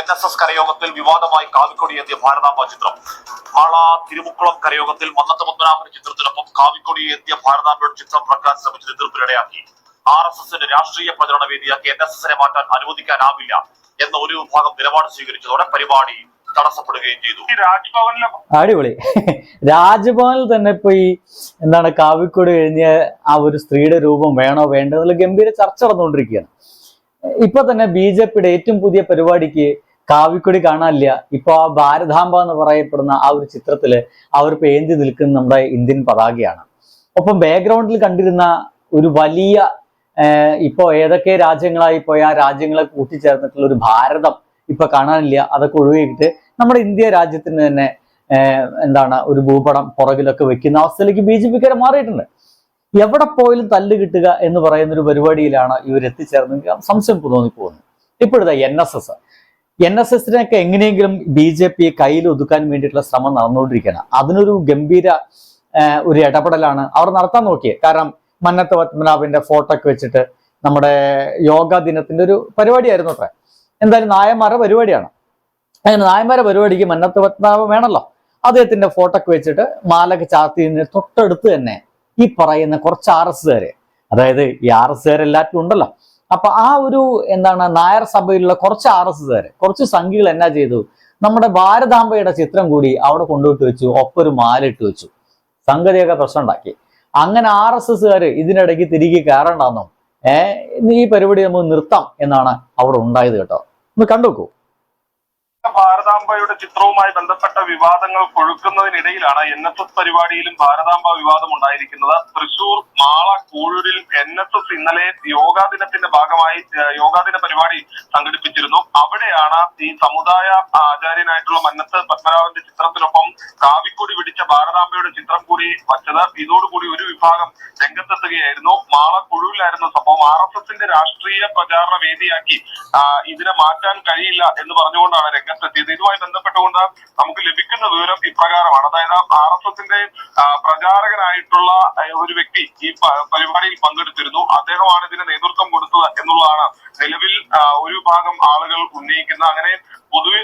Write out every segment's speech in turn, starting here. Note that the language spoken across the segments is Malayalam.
എൻ എസ് എസ് കരയോഗത്തിൽ വിവാദമായി കാവിക്കൊടി എത്തിയ ഭാരതാംബ ചിത്രം. മാള തിരുമുക്കുളം കരയോഗത്തിൽ മന്നത്ത പത്മനാഭന്റെ ചിത്രത്തിനൊപ്പം കാവിക്കൊടി എത്തിയ ഭാരതാംബയുടെ ചിത്രം പ്രകാശ് ശ്രമിച്ചത് എതിർപ്പിനിടയാക്കി ആർ എസ് എസിന്റെ രാഷ്ട്രീയ പ്രചരണ വേദിയാക്കി എൻ എസ് എസിനെ മാറ്റാൻ അനുവദിക്കാനാവില്ല എന്ന ഒരു വിഭാഗം നിലപാട് സ്വീകരിച്ചതോടെ പരിപാടി തടസ്സപ്പെടുകയും ചെയ്തു. രാജ്ഭവനിലെ അടിപൊളി. രാജ്ഭവനിൽ തന്നെ ഇപ്പൊ ഈ എന്താണ് കാവിക്കൊടി എഴുതിയ ആ ഒരു സ്ത്രീയുടെ രൂപം വേണോ വേണ്ടോ എന്നുള്ള ഗംഭീര ചർച്ച നടന്നുകൊണ്ടിരിക്കുകയാണ്. ഇപ്പൊ തന്നെ ബി ജെ പിയുടെ ഏറ്റവും പുതിയ പരിപാടിക്ക് കാവിക്കൊടി കാണാനില്ല. ഇപ്പൊ ആ ഭാരതാംബ എന്ന് പറയപ്പെടുന്ന ആ ഒരു ചിത്രത്തിൽ അവർ പേന്തി നിൽക്കുന്ന നമ്മുടെ ഇന്ത്യൻ പതാകയാണ്. ഒപ്പം ബാക്ക്ഗ്രൗണ്ടിൽ കണ്ടിരുന്ന ഒരു വലിയ ഇപ്പോ ഏതൊക്കെ രാജ്യങ്ങളായി പോയ ആ രാജ്യങ്ങളെ കൂട്ടിച്ചേർന്നിട്ടുള്ള ഒരു ഭാരതം ഇപ്പൊ കാണാനില്ല. അതൊക്കെ ഒഴിവാക്കിയിട്ട് നമ്മുടെ ഇന്ത്യ രാജ്യത്തിന് തന്നെ എന്താണ് ഒരു ഭൂപടം പുറകിലൊക്കെ വെക്കുന്ന അവസ്ഥയിലേക്ക് ബി ജെ പിക്കാരെ മാറിയിട്ടുണ്ട്. എവിടെ പോയാലും തല്ല് കിട്ടുക എന്ന് പറയുന്ന ഒരു പരിപാടിയിലാണ് ഇവർ എത്തിച്ചേർന്നെങ്കിൽ സംശയം തോന്നിപ്പോകുന്നു. ഇപ്പോഴത്തെ N S S N S എങ്ങനെയെങ്കിലും ബി ജെ പി കയ്യിൽ ഒതുക്കാൻ വേണ്ടിയിട്ടുള്ള ശ്രമം നടന്നുകൊണ്ടിരിക്കുകയാണ്. അതിനൊരു ഗംഭീര ഒരു ഇടപെടലാണ് അവർ നടത്താൻ നോക്കിയത് കാരണം മന്നത്ത് പത്മനാഭന്റെ ഫോട്ടോ ഒക്കെ വെച്ചിട്ട് നമ്മുടെ യോഗ ദിനത്തിന്റെ ഒരു പരിപാടിയായിരുന്നു അത്ര. എന്തായാലും നായന്മാരുടെ പരിപാടിയാണ്. അങ്ങനെ നായന്മാരുടെ പരിപാടിക്ക് മന്നത്ത് പത്മനാഭം വേണമല്ലോ അദ്ദേഹത്തിന്റെ ഫോട്ടോ ഒക്കെ വെച്ചിട്ട് മാലൊക്കെ ചാർത്തിയതിന് തൊട്ടടുത്ത് തന്നെ ഈ പറയുന്ന കുറച്ച് ആർ എസ് അതായത് ഈ ആർ എസ് എല്ലാവരും ഉണ്ടല്ലോ. അപ്പൊ ആ ഒരു എന്താണ് നായർ സഭയിലുള്ള കുറച്ച് ആർ എസ് കുറച്ച് സംഘികൾ എന്നാ ചെയ്തു? നമ്മുടെ ഭാരതാംബയുടെ ചിത്രം കൂടി അവിടെ കൊണ്ടുപോയിട്ട് വെച്ചു ഒപ്പൊരു മാലിട്ട് വെച്ചു. സംഗതിയൊക്കെ പ്രശ്നം ഉണ്ടാക്കി അങ്ങനെ ആർ എസ് എസ്സുകാർ ഇതിനിടയ്ക്ക് തിരികെ കയറണ്ടെന്നും? ഏഹ് ഈ പരിപാടി നമുക്ക് നിർത്താം എന്നാണ് അവിടെ ഉണ്ടായത് കേട്ടോ. ഒന്ന് കണ്ടുവെക്കൂ ഭാരതാംബയുടെ ചിത്രവുമായി ബന്ധപ്പെട്ട വിവാദങ്ങൾ കൊഴുക്കുന്നതിനിടയിലാണ് എൻ എസ് എസ് പരിപാടിയിലും ഭാരതാംബ വിവാദം ഉണ്ടായിരിക്കുന്നത് തൃശൂർ മാള കൂഴൂരിൽ എൻ എസ് എസ് ഇന്നലെ യോഗാ ദിനത്തിന്റെ ഭാഗമായി യോഗാ ദിന പരിപാടി സംഘടിപ്പിച്ചിരുന്നു. അവിടെയാണ് ഈ സമുദായ ആചാര്യനായിട്ടുള്ള മന്നത്ത് പത്മനാഭന്റെ ചിത്രത്തിനൊപ്പം കാവിക്കൊടി പിടിച്ച ഭാരതാംബയുടെ ചിത്രം കൂടി വച്ചത്. ഇതോടുകൂടി ഒരു വിഭാഗം രംഗത്തെത്തുകയായിരുന്നു. മാള കുഴുവിലായിരുന്നു സംഭവം. ആർ എസ് എസിന്റെ രാഷ്ട്രീയ പ്രചാരണ വേദിയാക്കി ഇതിനെ മാറ്റാൻ കഴിയില്ല എന്ന് പറഞ്ഞുകൊണ്ടാണ് രംഗത്തെത്തിയത്. ഇതുമായി ബന്ധപ്പെട്ടുകൊണ്ട് നമുക്ക് ലഭിക്കുന്ന വിവരം ഇപ്രകാരമാണ്. അതായത് ആർ എസ് എസിന്റെ പ്രചാരകനായിട്ടുള്ള ഒരു വ്യക്തി ഈ പരിപാടിയിൽ പങ്കെടുത്തിരുന്നു. അദ്ദേഹമാണ് ഇതിന് നേതൃത്വം കൊടുത്തത് എന്നുള്ളതാണ് നിലവിൽ ഒരു ഭാഗം ആളുകൾ ഉന്നയിക്കുന്ന അങ്ങനെ പൊതുവെ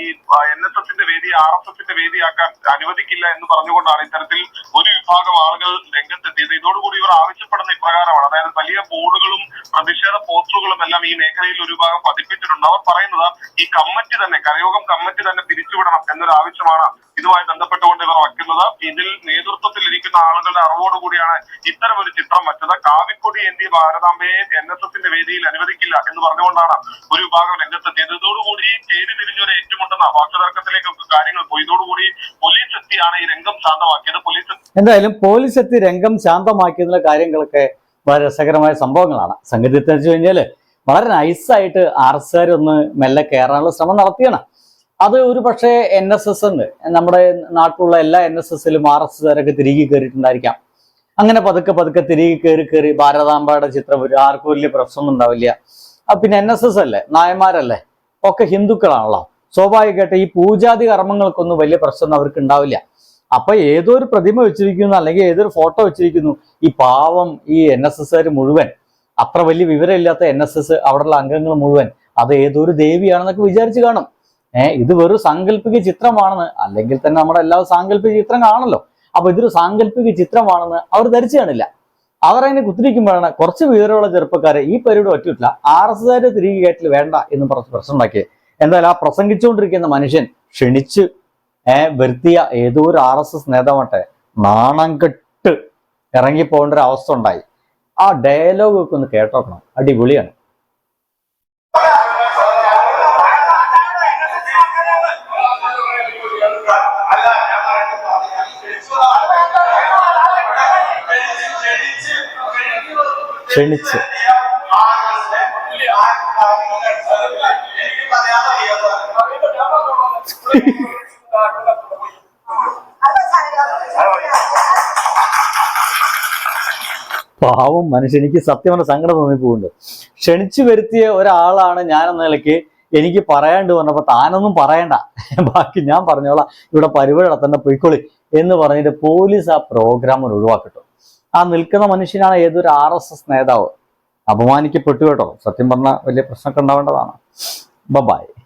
ഈ എൻ എസ് എസിന്റെ വേദി ആർ എസ് എസിന്റെ വേദിയാക്കാൻ അനുവദിക്കില്ല എന്ന് പറഞ്ഞുകൊണ്ടാണ് ഇത്തരത്തിൽ ഒരു വിഭാഗം ആളുകൾ രംഗത്തെത്തിയത്. ഇതോടുകൂടി ഇവർ ആവശ്യപ്പെടുന്ന ഇപ്രകാരമാണ്. അതായത് വലിയ ബോർഡുകളും പ്രതിഷേധ പോസ്റ്ററുകളും എല്ലാം ഈ മേഖലയിൽ ഒരു ഭാഗം പതിപ്പിച്ചിട്ടുണ്ട്. അവർ പറയുന്നത് ഈ കമ്മിറ്റി തന്നെ കരയോഗം കമ്മിറ്റി തന്നെ പിരിച്ചുവിടണം എന്നൊരു ആവശ്യമാണ് ഇതുമായി ബന്ധപ്പെട്ടുകൊണ്ട് ഇവർ വയ്ക്കുന്നത്. ഇതിൽ നേതൃത്വത്തിൽ ഇരിക്കുന്ന ആളുകളുടെ അറിവോടുകൂടിയാണ് ഇത്തരം ഒരു ചിത്രം വച്ചത്. കാവിക്കൊടി എൻ ഡി ഭാരതാംബയെ എൻ എസ് എസിന്റെ വേദിയിൽ അനുവദിക്കില്ല എന്ന് പറഞ്ഞുകൊണ്ടാണ് ഒരു വിഭാഗം രംഗത്തെത്തിയത്. ഇതോടുകൂടി ചേരി തിരിഞ്ഞൊരു ഏറ്റുമുട്ടുന്ന വാക്കുതർക്കത്തിലേക്കൊക്കെ കാര്യങ്ങൾ പോയി. ഇതോടുകൂടി പോലീസ് എത്തിയാണ് ഈ രംഗം ശാന്തമാക്കിയത്. പോലീസ് എന്തായാലും പോലീസ് എത്തി രംഗം ശാന്തമാക്കിയതിലെ കാര്യങ്ങളൊക്കെ വളരെ രസകരമായ സംഭവങ്ങളാണ്. സംഗതി എന്ന് വെച്ച് കഴിഞ്ഞാൽ വളരെ നൈസായിട്ട് ആർ എസ് ഒന്ന് മെല്ലെ കയറാനുള്ള ശ്രമം നടത്തിയാണ്. അത് ഒരു പക്ഷേ എൻ എസ് എസ് ഉണ്ട്. നമ്മുടെ നാട്ടിലുള്ള എല്ലാ എൻ എസ് എസിലും ആർ എസ് കാരൊക്കെ തിരികെ കയറിയിട്ടുണ്ടായിരിക്കാം അങ്ങനെ പതുക്കെ പതുക്കെ തിരികെ കയറി കയറി ഭാരതാംബയുടെ ചിത്രം വരും. ആർക്കും വലിയ പ്രശ്നമൊന്നും ഉണ്ടാവില്ല. പിന്നെ എൻ എസ് എസ് അല്ലേ? നായന്മാരല്ലേ? ഒക്കെ ഹിന്ദുക്കളാണല്ലോ. സ്വാഭാവികമായിട്ട് ഈ പൂജാതി കർമ്മങ്ങൾക്കൊന്നും വലിയ പ്രശ്നമൊന്നും അവർക്ക് ഉണ്ടാവില്ല. അപ്പൊ ഏതൊരു പ്രതിമ വെച്ചിരിക്കുന്നു അല്ലെങ്കിൽ ഏതൊരു ഫോട്ടോ വെച്ചിരിക്കുന്നു ഈ പാവം ഈ എൻ എസ് മുഴുവൻ അത്ര വലിയ വിവരമില്ലാത്ത എൻ എസ് എസ് അവിടെയുള്ള അംഗങ്ങൾ മുഴുവൻ അത് ഏതൊരു ദേവിയാണെന്നൊക്കെ വിചാരിച്ചു കാണും. ഏഹ് ഇത് വെറും സാങ്കല്പിക ചിത്രമാണെന്ന് അല്ലെങ്കിൽ തന്നെ നമ്മുടെ എല്ലാ സാങ്കല്പിക ചിത്രം കാണല്ലോ അപ്പൊ ഇതൊരു സാങ്കല്പിക ചിത്രമാണെന്ന് അവർ ധരിച്ചു കാണില്ല. അവർ അതിനെ കുത്തിരിക്കുമ്പോഴാണ് കുറച്ച് വിവരമുള്ള ചെറുപ്പക്കാരെ ഈ പരിപാടി പറ്റിയിട്ടില്ല ആർ എസ് എസ്കാരെ തിരികെ കയറ്റിൽ വേണ്ട എന്ന് പറഞ്ഞ് പ്രശ്നം ഉണ്ടാക്കി എന്തായാലും ആ പ്രസംഗിച്ചുകൊണ്ടിരിക്കുന്ന മനുഷ്യൻ ക്ഷണിച്ച് ഏഹ് വരുത്തിയ ഏതോ ഒരു ആർ എസ് എസ് നേതാവട്ടെ നാണം കെട്ട് ഇറങ്ങി പോകേണ്ട ഒരു അവസ്ഥ ഉണ്ടായി. ആ ഡയലോഗ് ഒക്കെ ഒന്ന് കേട്ടോക്കണം. അടിപൊളിയാണ്. ക്ഷണിച്ച്. പാവം മനുഷ്യൻ എനിക്ക് സത്യം പറഞ്ഞ സങ്കടം തോന്നിപ്പോകുന്നുണ്ട്. ക്ഷണിച്ചു വരുത്തിയ ഒരാളാണ് ഞാൻ എന്ന നിലയ്ക്ക് എനിക്ക് പറയാണ്ട് വന്നപ്പോ താനൊന്നും പറയണ്ട. ബാക്കി ഞാൻ പറഞ്ഞോളാം. ഇവിടെ പരിപാടി നടത്തേണ്ട പൊയ്ക്കൊളി എന്ന് പറഞ്ഞിട്ട് പോലീസ് ആ പ്രോഗ്രാം ഒഴിവാക്കിട്ടു. ആ നിൽക്കുന്ന മനുഷ്യനാണ് ഏതൊരു ആർ എസ് എസ് നേതാവ്. അപമാനിക്കപ്പെട്ടു കേട്ടോ. സത്യം പറഞ്ഞ വലിയ പ്രശ്നമൊക്കെ ഉണ്ടാവേണ്ടതാണ്. ബബായ്